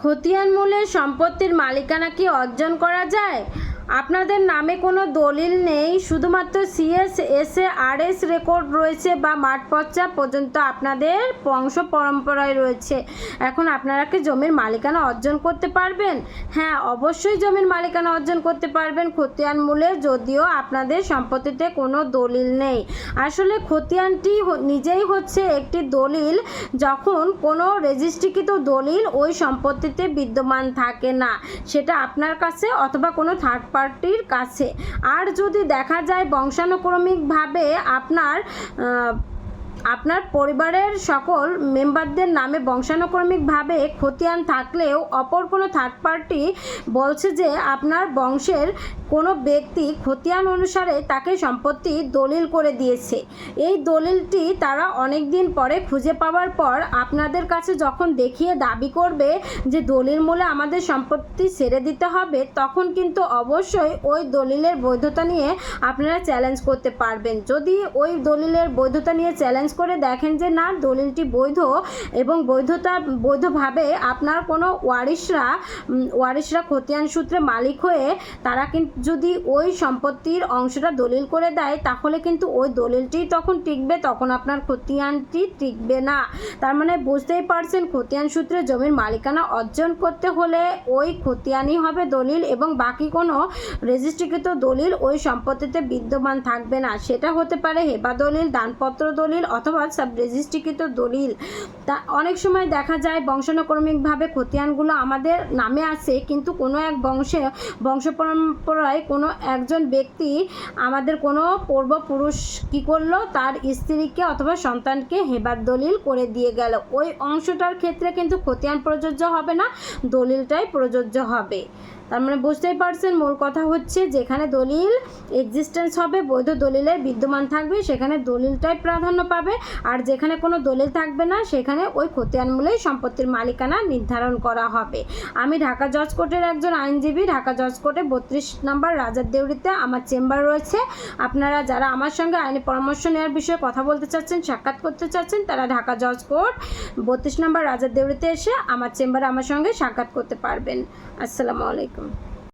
খতিয়ান মূলের সম্পত্তির মালিকানা কি অর্জন করা যায়? আপনাদের নামে কোনো দলিল নেই, শুধুমাত্র সিএস এসএ আরএস রেকর্ড রয়েছে বা মাঠ পর্চা পর্যন্ত আপনাদের বংশ পরম্পরায় রয়েছে। এখন আপনারা কি জমির মালিকানা অর্জন করতে পারবেন? হ্যাঁ অবশ্যই জমির মালিকানা অর্জন করতে পারবেন। খতিয়ান মূলে যদিও আপনাদের সম্পত্তিতে কোনো দলিল নেই। আসলে খতিয়ানটি নিজেই হচ্ছে একটি দলিল। যখন কোনো রেজিস্ট্রিকৃত দলিল ওই সম্পত্তিতে বিদ্যমান থাকে না, সেটা আপনার কাছে অথবা কোনো থার্ড পার্টির কাছে। আর যদি দেখা যায় বংশানুক্রমিকভাবে আপনার আপনার পরিবারের সকল মেম্বারদের নামে বংশানুক্রমিকভাবে খতিয়ান থাকলেও অপর কোনো থার্ড পার্টি বলছে যে আপনার বংশের কোনো ব্যক্তি খতিয়ান অনুসারে তাকে সম্পত্তি দলিল করে দিয়েছে। এই দলিলটি তারা অনেক দিন পরে খুঁজে পাওয়ার পর আপনাদের কাছে যখন দেখিয়ে দাবি করবে যে দলিল মূলে আমাদের সম্পত্তি ছেড়ে দিতে হবে, তখন কিন্তু অবশ্যই ওই দলিলের বৈধতা নিয়ে আপনারা চ্যালেঞ্জ করতে পারবেন। যদি ওই দলিলের বৈধতা নিয়ে চ্যালেঞ্জ করে দেখেন যে না, দলিলটি বৈধ এবং বৈধতা, বৈধভাবে আপনার কোনো ওয়ারিশরা ওয়ারিশরা খতিয়ান সূত্রে মালিক হয়ে তারা কিন্তু যদি ওই সম্পত্তির অংশটা দলিল করে দেয়, তাহলে কিন্তু ওই দলিলটি তখন টিকবে, তখন আপনার খতিয়ানটি টিকবে না। তার মানে বুঝতেই পারছেন, খতিয়ান সূত্রে জমির মালিকানা অর্জন করতে হলে ওই খতিয়ানই হবে দলিল এবং বাকি কোনো রেজিস্ট্রিকৃত দলিল ওই সম্পত্তিতে বিদ্যমান থাকবে না। সেটা হতে পারে হেবা দলিল, দানপত্র দলিল অথবা সাব রেজিস্ট্রিকৃত দলিল। তা অনেক সময় দেখা যায় বংশানুক্রমিকভাবে খতিয়ানগুলো আমাদের নামে আছে, কিন্তু কোনো এক বংশে, বংশ পরম্পরায় কোনো একজন ব্যক্তি আমাদের কোনো পূর্বপুরুষ কী করল? তার স্ত্রীকে অথবা সন্তানকে হেবার দলিল করে দিয়ে গেল। ওই অংশটার ক্ষেত্রে কিন্তু খতিয়ান প্রযোজ্য হবে না, দলিলটাই প্রযোজ্য হবে। তার মানে বুঝতেই পারছেন, মূল কথা হচ্ছে যেখানে দলিল এক্সিস্টেন্স হবে, বৈধ দলিলের বিদ্যমান থাকবে, সেখানে দলিলটাই প্রাধান্য পাবে। আর যেখানে কোনো দলিল থাকবে না, সেখানে ওই খতিয়ান মূলেই সম্পত্তির মালিকানা নির্ধারণ করা হবে। আমি ঢাকা জজ কোর্টের একজন আইনজীবী, ঢাকা জজ কোর্টে বত্রিশ নম্বর রাজার দেউরিতে আমার চেম্বার রয়েছে। আপনারা যারা আমার সঙ্গে আইনি পরামর্শ নেওয়ার বিষয়ে কথা বলতে চাচ্ছেন, সাক্ষাৎ করতে চাচ্ছেন, তারা ঢাকা জজ কোর্ট বত্রিশ নম্বর রাজার দেউরিতে এসে আমার চেম্বারে আমার সঙ্গে সাক্ষাৎ করতে পারবেন। আসসালামু আলাইকুম।